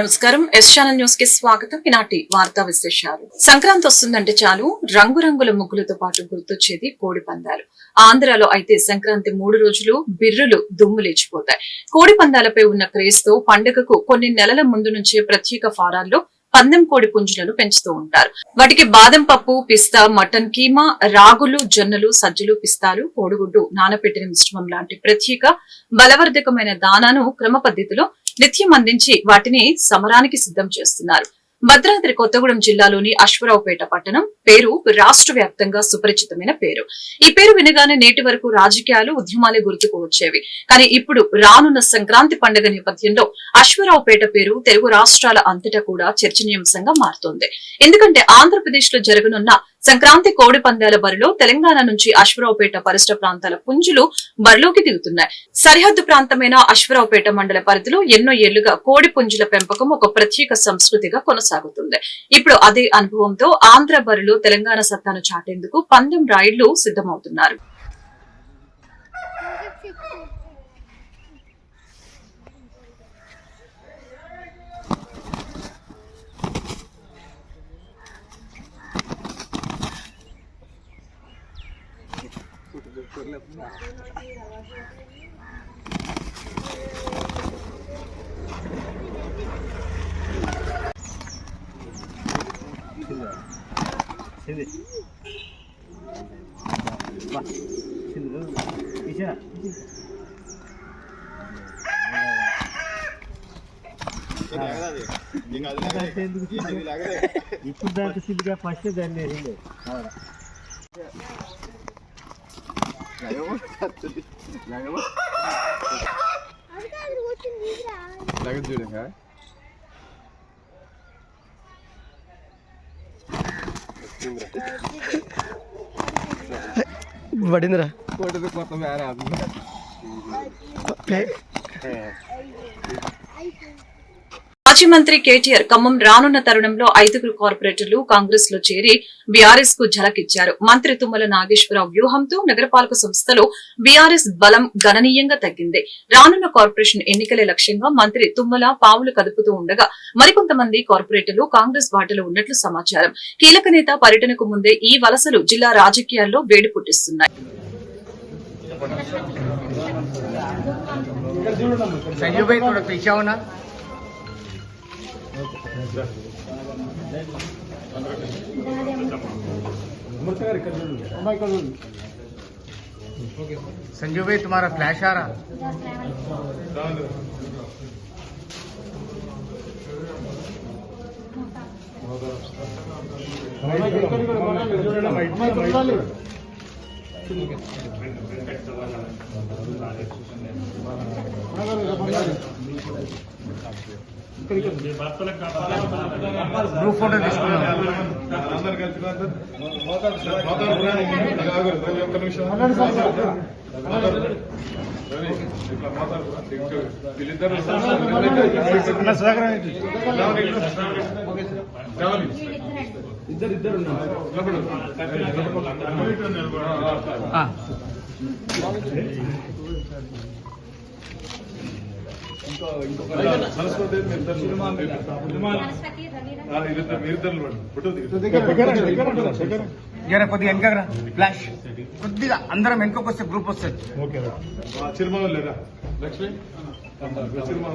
నమస్కారం. S channel న్యూస్కి స్వాగతం. ఈనాటి వార్తా విశేషాలు. సంక్రాంతి వస్తుందంటే చాలు. రంగురంగుల ముగ్గులతో పాటు గుర్తొచ్చేది కోడి పందాలు. ఆంధ్రాలో అయితే సంక్రాంతి మూడు రోజులు బిర్రులు దుమ్ము లేచిపోతాయి. కోడి పందాలపై ఉన్న క్రేజ్తో పండుగకు కొన్ని నెలల ముందు నుంచే ప్రత్యేక ఫారాల్లో పందెం కోడి పుంజులను పెంచుతూ ఉంటారు. వాటికి బాదం పప్పు పిస్తా మటన్ కీమా రాగులు జొన్నలు సజ్జలు పిస్తాలు కోడిగుడ్డు నానపెట్టిన మిశ్రమం లాంటి ప్రత్యేక బలవర్ధకమైన దానాను క్రమ పద్ధతిలో నిత్యం అందించి వాటిని సమరానికి సిద్ధం చేస్తున్నారు. భద్రాద్రి కొత్తగూడెం జిల్లాలోని అశ్వరావుపేట పట్టణం పేరు రాష్ట్ర వ్యాప్తంగా సుపరిచితమైన పేరు. ఈ పేరు వినగానే నేటి వరకు రాజకీయాలు ఉద్యమాలే గుర్తుకు వచ్చేవి. కానీ ఇప్పుడు రానున్న సంక్రాంతి పండుగ నేపథ్యంలో అశ్వరావుపేట పేరు తెలుగు రాష్ట్రాల అంతటా కూడా చర్చనీయాంశంగా మారుతోంది. ఎందుకంటే ఆంధ్రప్రదేశ్లో జరగనున్న సంక్రాంతి కోడి పందాల బరిలో తెలంగాణ నుంచి అశ్వరావుపేట పరిసర ప్రాంతాల పుంజులు బరిలోకి దిగుతున్నాయి. సరిహద్దు ప్రాంతమైన అశ్వరావుపేట మండల పరిధిలో ఎన్నో ఏళ్ళుగా కోడి పుంజుల పెంపకం ఒక ప్రత్యేక సంస్కృతిగా కొనసాగుతుంది. ఇప్పుడు అదే అనుభవంతో ఆంధ్ర బరిలో తెలంగాణ సత్తాను చాటేందుకు పందెం రాయుళ్ళు సిద్ధమవుతున్నారు. Sini. Wah, sini dulu. Bisa. ఇప్పుడు దాకా సిద్ధిగా ఫస్ట్ దాన్ని వేసింది లగన్ చూడంగా పడిందిరా కొట్టదు కొత్త వేరే మాజీ మంత్రి కేటీఆర్ ఖమ్మం రానున్న తరుణంలో ఐదుగురు కార్పొరేటర్లు కాంగ్రెస్లో చేరి బీఆర్ఎస్కు ఝలకిచ్చారు. మంత్రి తుమ్మల నాగేశ్వరరావు వ్యూహంతో నగరపాలక సంస్థలో బీఆర్ఎస్ బలం గణనీయంగా తగ్గింది. రానున్న కార్పొరేషన్ ఎన్నికలే లక్ష్యంగా మంత్రి తుమ్మల పావులు కదుపుతూ ఉండగా మరికొంతమంది కార్పొరేటర్లు కాంగ్రెస్ బాటలో ఉన్నట్లు సమాచారం. కీలక నేత పర్యటనకు ముందే ఈ వలసలు జిల్లా రాజకీయాల్లో వేడి పుట్టిస్తున్నాయి. భాయ్ संजू भाई तुम्हारा फ्लैश आ रहा గ్రూప్ ఫోటో తీసుకున్నాం అందరు కలిసి ఒక్క నిమిషం ఇట్లా మాట్లాడుతున్నా వీళ్ళిద్దరు ఇద్దరు ఇద్దరు సరస్వతి కొద్దిగా వెనకరా ఫ్లాష్ కొద్దిగా అందరం వెనకకు వస్తే గ్రూప్ వస్తుంది. చిరుమల లేదా లక్ష్మి చిరుమల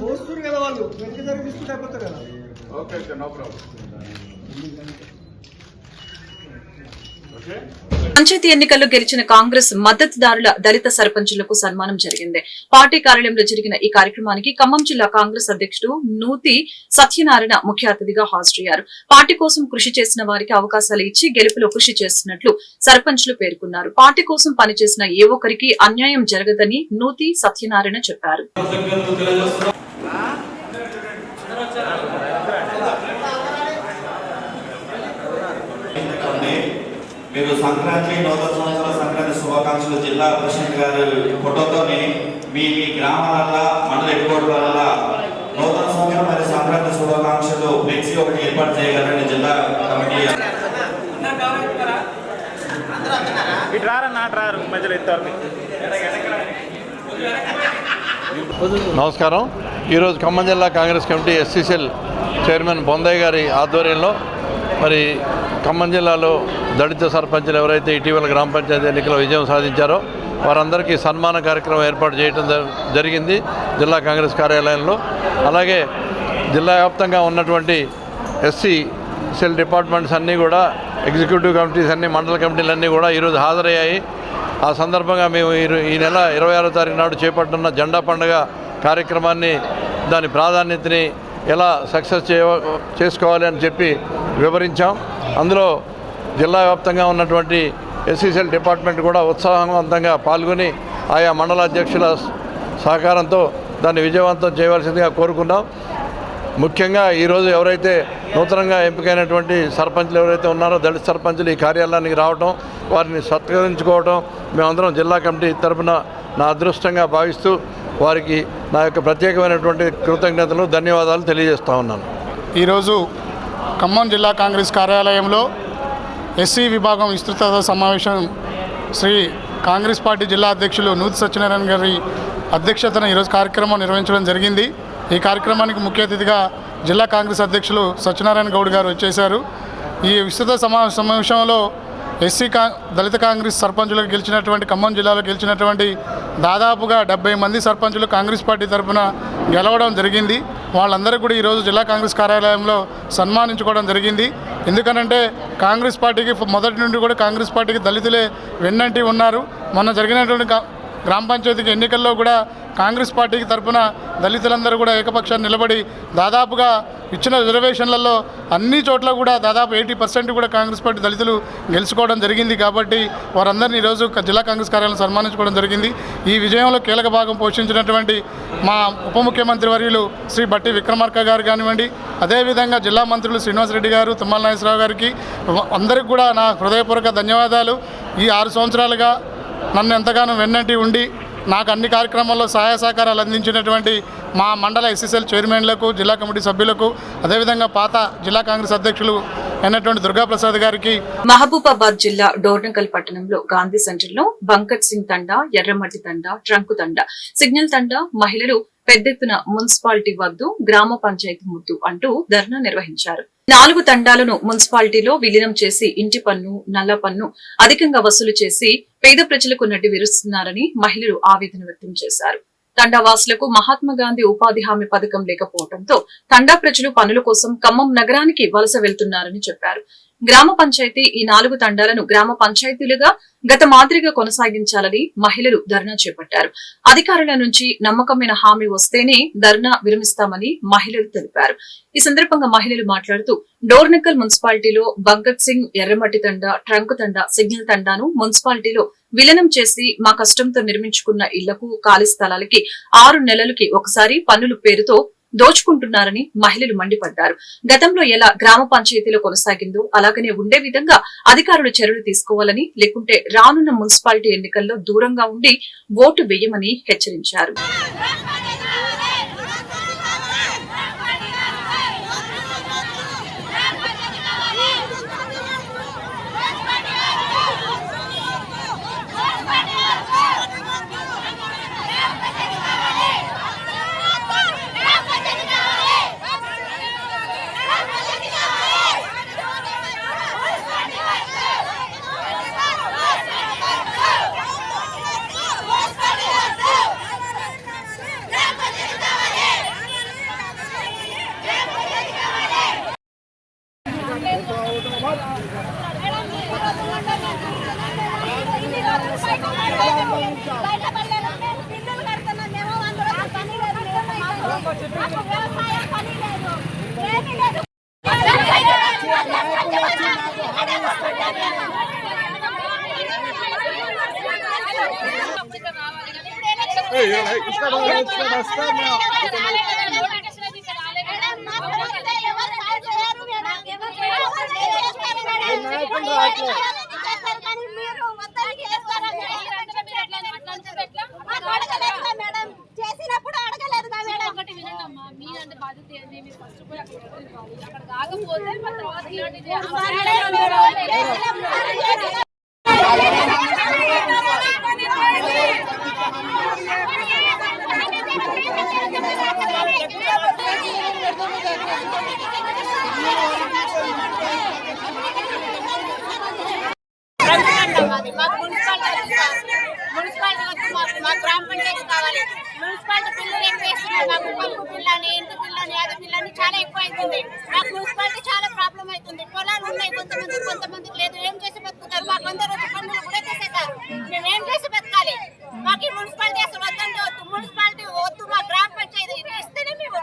చూస్తున్నారు కదా వాళ్ళు వెంట జరిగి తీసుకుంటే అయిపోతారు కదా okay okay no problem. Panchayat ఎన్నికల్లో గెలిచిన కాంగ్రెస్ మద్దతుదారుల దళిత సర్పంచులకు సన్మానం జరిగింది. పార్టీ కార్యాలయంలో జరిగిన ఈ కార్యక్రమానికి ఖమ్మం జిల్లా కాంగ్రెస్ అధ్యక్షుడు నూతి సత్యనారాయణ ముఖ్య అతిథిగా హాజరయ్యారు. పార్టీ కోసం కృషి చేసిన వారికి అవకాశాలు ఇచ్చి గెలుపులో కృషి చేస్తున్నట్లు సర్పంచ్లు పేర్కొన్నారు. పార్టీ కోసం పనిచేసిన ఏ ఒక్కరికి అన్యాయం జరగదని నూతి సత్యనారాయణ చెప్పారు. సంక్రాంతి నూతన సంవత్సర సంక్రాంతి శుభాకాంక్షలు జిల్లా ప్రెసిడెంట్ గారి ఫోటోతోని మీ మీ గ్రామాల మండల హెడ్ నూతన సంవత్సరం మరియు సంక్రాంతి శుభాకాంక్షలు ఫ్లెక్సీ ఒకటి ఏర్పాటు చేయగలరని జిల్లా కమిటీ ఇటు రారన్న అటు రారు మధ్యలో ఇస్తారు నమస్కారం. ఈరోజు ఖమ్మం జిల్లా Congress committee SCCL chairman Bondaiah గారి ఆధ్వర్యంలో మరి ఖమ్మం జిల్లాలో దళిత సర్పంచులు ఎవరైతే ఇటీవల గ్రామ పంచాయతీ ఎన్నికల విజయం సాధించారో వారందరికీ సన్మాన కార్యక్రమం ఏర్పాటు చేయడం జ- జరిగింది జిల్లా కాంగ్రెస్ కార్యాలయంలో. అలాగే జిల్లా వ్యాప్తంగా ఉన్నటువంటి ఎస్సీ సెల్ డిపార్ట్మెంట్స్ అన్నీ కూడా ఎగ్జిక్యూటివ్ కమిటీస్ అన్ని మండల కమిటీలన్నీ కూడా ఈరోజు హాజరయ్యాయి. ఆ సందర్భంగా మేము ఈ ఈ నెల ఇరవై ఆరో తారీఖు నాడు చేపట్టున్న జెండా పండుగ కార్యక్రమాన్ని దాని ప్రాధాన్యతని ఎలా సక్సెస్ చేయ చేసుకోవాలి అని చెప్పి వివరించాం. అందులో జిల్లా వ్యాప్తంగా ఉన్నటువంటి ఎస్సీసీఎల్ డిపార్ట్మెంట్ కూడా ఉత్సాహవంతంగా పాల్గొని ఆయా మండల అధ్యక్షుల సహకారంతో దాన్ని విజయవంతం చేయవలసిందిగా కోరుకున్నాం. ముఖ్యంగా ఈరోజు ఎవరైతే నూతనంగా ఎంపికైనటువంటి సర్పంచ్లు ఎవరైతే ఉన్నారో దళిత సర్పంచులు ఈ కార్యాలయానికి రావడం వారిని సత్కరించుకోవడం మేమందరం జిల్లా కమిటీ తరపున నా అదృష్టంగా భావిస్తూ వారికి నా యొక్క ప్రత్యేకమైనటువంటి కృతజ్ఞతలు ధన్యవాదాలు తెలియజేస్తా ఉన్నాను. ఈరోజు ఖమ్మం జిల్లా కాంగ్రెస్ కార్యాలయంలో ఎస్సీ విభాగం విస్తృత సమావేశం శ్రీ కాంగ్రెస్ పార్టీ జిల్లా అధ్యక్షులు నూతి సత్యనారాయణ గారి అధ్యక్షతన ఈరోజు కార్యక్రమం నిర్వహించడం జరిగింది. ఈ కార్యక్రమానికి ముఖ్య అతిథిగా జిల్లా కాంగ్రెస్ అధ్యక్షులు సత్యనారాయణ గౌడ్ గారు వచ్చేశారు. ఈ విస్తృత సమా సమావేశంలో ఎస్సీ కా దళిత కాంగ్రెస్ సర్పంచులకు గెలిచినటువంటి ఖమ్మం జిల్లాలో గెలిచినటువంటి దాదాపుగా డెబ్బై మంది సర్పంచులు కాంగ్రెస్ పార్టీ తరఫున గెలవడం జరిగింది. వాళ్ళందరూ కూడా ఈరోజు జిల్లా కాంగ్రెస్ కార్యాలయంలో సన్మానించుకోవడం జరిగింది. ఎందుకనంటే కాంగ్రెస్ పార్టీకి మొదటి నుండి కూడా కాంగ్రెస్ పార్టీకి దళితులే వెన్నంటి ఉన్నారు. మొన్న జరిగినటువంటి గ్రామ పంచాయతీకి ఎన్నికల్లో కూడా కాంగ్రెస్ పార్టీకి తరఫున దళితులందరూ కూడా ఏకపక్షాన్ని నిలబడి దాదాపుగా ఇచ్చిన రిజర్వేషన్లలో అన్ని చోట్ల కూడా దాదాపు ఎయిటీ పర్సెంట్ కూడా కాంగ్రెస్ పార్టీ దళితులు గెలుచుకోవడం జరిగింది కాబట్టి వారందరినీ ఈరోజు జిల్లా కాంగ్రెస్ కార్యాలయం సన్మానించుకోవడం జరిగింది. ఈ విజయంలో కీలక భాగం పోషించినటువంటి మా ఉప ముఖ్యమంత్రి వర్యులు శ్రీ బట్టి విక్రమార్క గారు కానివ్వండి అదేవిధంగా జిల్లా మంత్రులు శ్రీనివాసరెడ్డి గారు తుమ్మల నాగేశ్వరరావు గారికి అందరికి కూడా నా హృదయపూర్వక ధన్యవాదాలు. ఈ ఆరు సంవత్సరాలుగా నన్ను ఎంతగానో వెన్నంటి ఉండి నాకు అన్ని కార్యక్రమాల్లో సహాయ సహకారాలు అందించినటువంటి మా మండల ఎస్ఎస్ఎల్ చైర్మన్లకు జిల్లా కమిటీ సభ్యులకు అదేవిధంగా పాత జిల్లా కాంగ్రెస్ అధ్యక్షులు అయినటువంటి దుర్గాప్రసాద్ గారికి మహబూబాబాద్ జిల్లా డోర్నకల్ పట్టణంలో గాంధీ సెంటర్లో బంకట్ సింగ్ తండా ఎర్రమట్టి తండా ట్రంకు తండా సిగ్నల్ తండా మహిళలు పెద్ద ఎత్తున మున్సిపాలిటీ వద్దు గ్రామ పంచాయతీ ముద్దు అంటూ ధర్నా నిర్వహించారు. నాలుగు తండాలను మున్సిపాలిటీలో విలీనం చేసి ఇంటి పన్ను నల్ల పన్ను అధికంగా వసూలు చేసి పేద ప్రజలకు నడ్డి విరుస్తున్నారని మహిళలు ఆవేదన వ్యక్తం చేశారు. తండావాసులకు మహాత్మా గాంధీ ఉపాధి హామీ పథకం లేకపోవడంతో తండా ప్రజలు పనుల కోసం ఖమ్మం నగరానికి వలస వెళ్తున్నారని చెప్పారు. గ్రామ పంచాయతీ ఈ నాలుగు తండాలను గ్రామ పంచాయతీలుగా గత మాదిరిగా కొనసాగించాలని మహిళలు ధర్నా చేపట్టారు. అధికారుల నుంచి నమ్మకమైన హామీ వస్తేనే ధర్నా విరమిస్తామని మహిళలు తెలిపారు. ఈ సందర్భంగా మహిళలు మాట్లాడుతూ డోర్నకల్ మున్సిపాలిటీలో భగత్ సింగ్ ఎర్రమట్టి తండ ట్రంక్ తండ సిగ్నల్ తండాను మున్సిపాలిటీలో విలీనం చేసి మా కష్టంతో నిర్మించుకున్న ఇళ్ళకు ఖాళీ స్థలాలకి ఆరు నెలలకి ఒకసారి పన్నుల పేరుతో దోచుకుంటున్నారని మహిళలు మండిపడ్డారు. గతంలో ఎలా గ్రామ పంచాయతీలో కొనసాగిందో అలాగనే ఉండే విధంగా అధికారులు చర్యలు తీసుకోవాలని లేకుంటే రానున్న మున్సిపాలిటీ ఎన్నికల్లో దూరంగా ఉండి ఓటు వేయమని హెచ్చరించారు. బయట బిల్లులు కడుతున్నాం మేము అందులో పని లేదు మాకు వ్యవసాయం పని లేదు ఏమీ చేసినప్పుడు అడగలేదు మేడం. ఒకటి వినండమ్మా మీరంటే బాధ్యత ఏంది మీరు ఫస్ట్ పోయి అక్కడ అక్కడ కాకపోతే తర్వాత ఇలాంటి మా మాకు గ్రామ పంచాయతీ కావాలి. మున్సిపాలిటీ పిల్లలు ఎక్కువ వేస్తున్నారు మాకు పప్పు పిల్లని ఇంటి పిల్లని అది పిల్లని చాలా ఎక్కువ అవుతుంది మాకు మున్సిపాలిటీ చాలా ప్రాబ్లం అవుతుంది. పొలాలు ఉన్నాయి కొంతమంది కొంతమందికి లేదు. ఏం చేసి బతుకుతారు? మాకు అందరూ వచ్చి పన్నులు కూడా చేసేస్తారు మేము ఏం చేసి బతకాలి? మాకు ఈ మున్సిపాలిటీ అసలు వద్దంటే వద్దు. మున్సిపాలిటీ వద్దు మా గ్రామ పంచాయతీ ఇస్తేనే మేము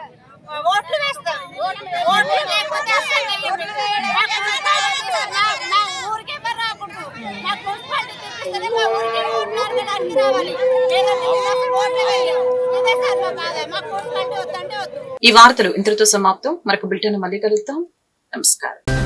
ఓట్లు వేస్తాం. ఓట్లు లేకపోతే అసలు వేయము. మాకు మున్సిపాలిటీ నా- నా ఊరికి ఎవరు రాకూడదు మాకు మున్సిపాలిటీ తెప్పిస్తేనే మా ఊరికి ఓట్లు అడగడానికి రావాలి లేదంటే మేము అసలు ఓట్లు వేయం ఇదే సార్ మా బాధ మాకు మున్సిపాలిటీ వద్దంటే వద్దు ఈ వార్తలు ఇంతటితో సమాప్తం. మరొక బిల్టన్ మళ్ళీ కలుద్దాం. నమస్కారం.